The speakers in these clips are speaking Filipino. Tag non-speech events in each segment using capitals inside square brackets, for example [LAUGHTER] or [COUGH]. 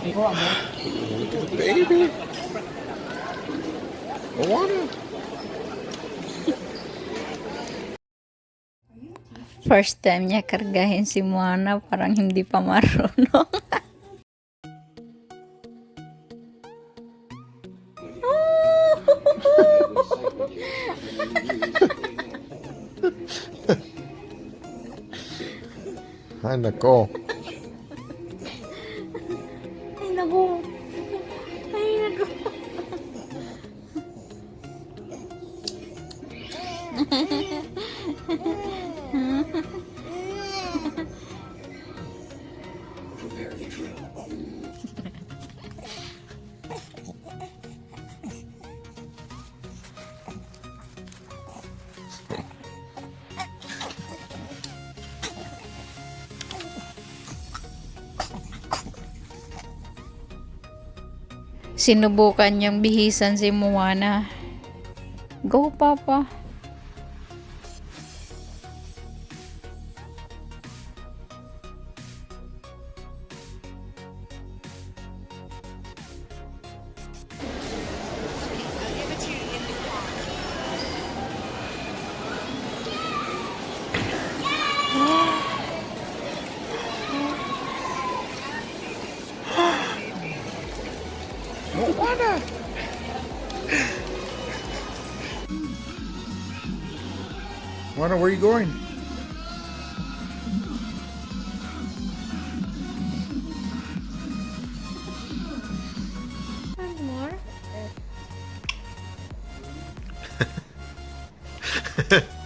Baby. Moana. First time niya kargahin si Moana, parang hindi pa marunong. Ay, nako. Sinubukan niyang bihisan si Moana. Go, Papa. Moana. Moana, where are you going? more? [LAUGHS]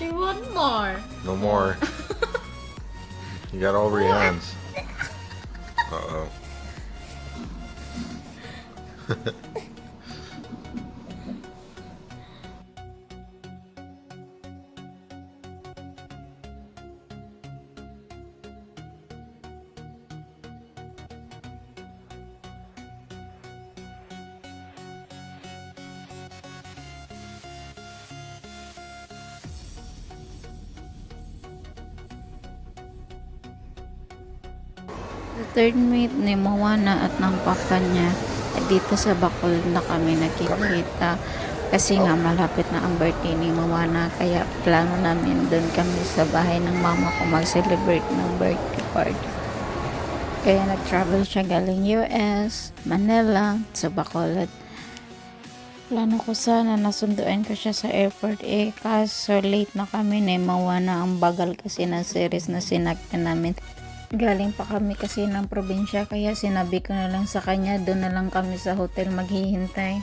She want more. No more. [LAUGHS] you got all hands. Uh oh. [LAUGHS] The third meet ni Moana at ng papa niya ay dito sa Bacol na kami nakikita kasi nga malapit na ang birthday ni Moana kaya plano namin doon kami sa bahay ng mama ko mag-celebrate ng birthday party. Kaya nag-travel siya galing US, Manila, sa Bacolod. Plano ko sana nasunduin ko siya sa airport eh kaso late na kami na Moana ang bagal kasi ng series na sinakyan namin. Galing pa kami kasi ng probinsya kaya sinabi ko na lang sa kanya doon na lang kami sa hotel maghihintay.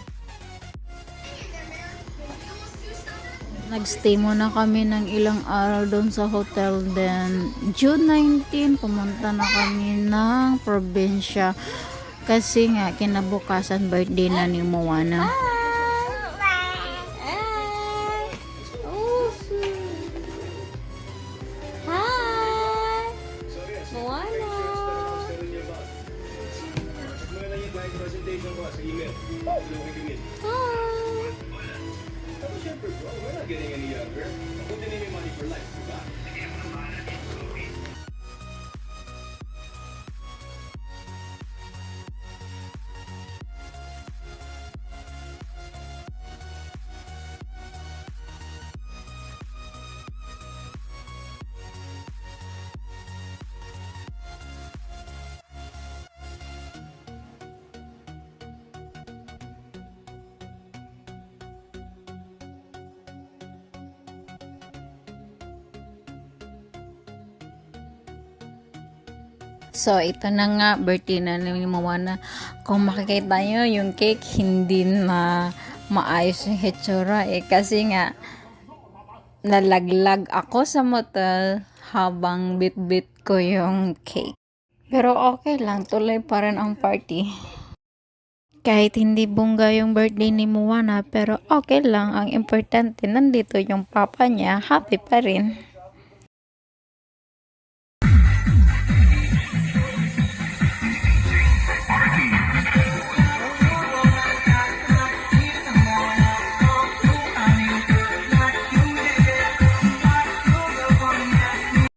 Nagstay muna kami ng ilang araw doon sa hotel then June 19 pumunta na kami ng probinsya kasi nga kinabukasan birthday na ni Moana. Hi! Pero syempre bro, we're not getting any younger. Mabuti na any money for life. So, ito na nga, birthday na ni Moana. Kung makikita nyo, yung cake hindi na maayos yung hitsura eh. Kasi nga, nalaglag ako sa motel habang bit-bit ko yung cake. Pero okay lang, tuloy pa rin ang party. Kahit hindi bongga yung birthday ni Moana, pero okay lang. Ang importante, nandito yung papa niya, happy pa rin.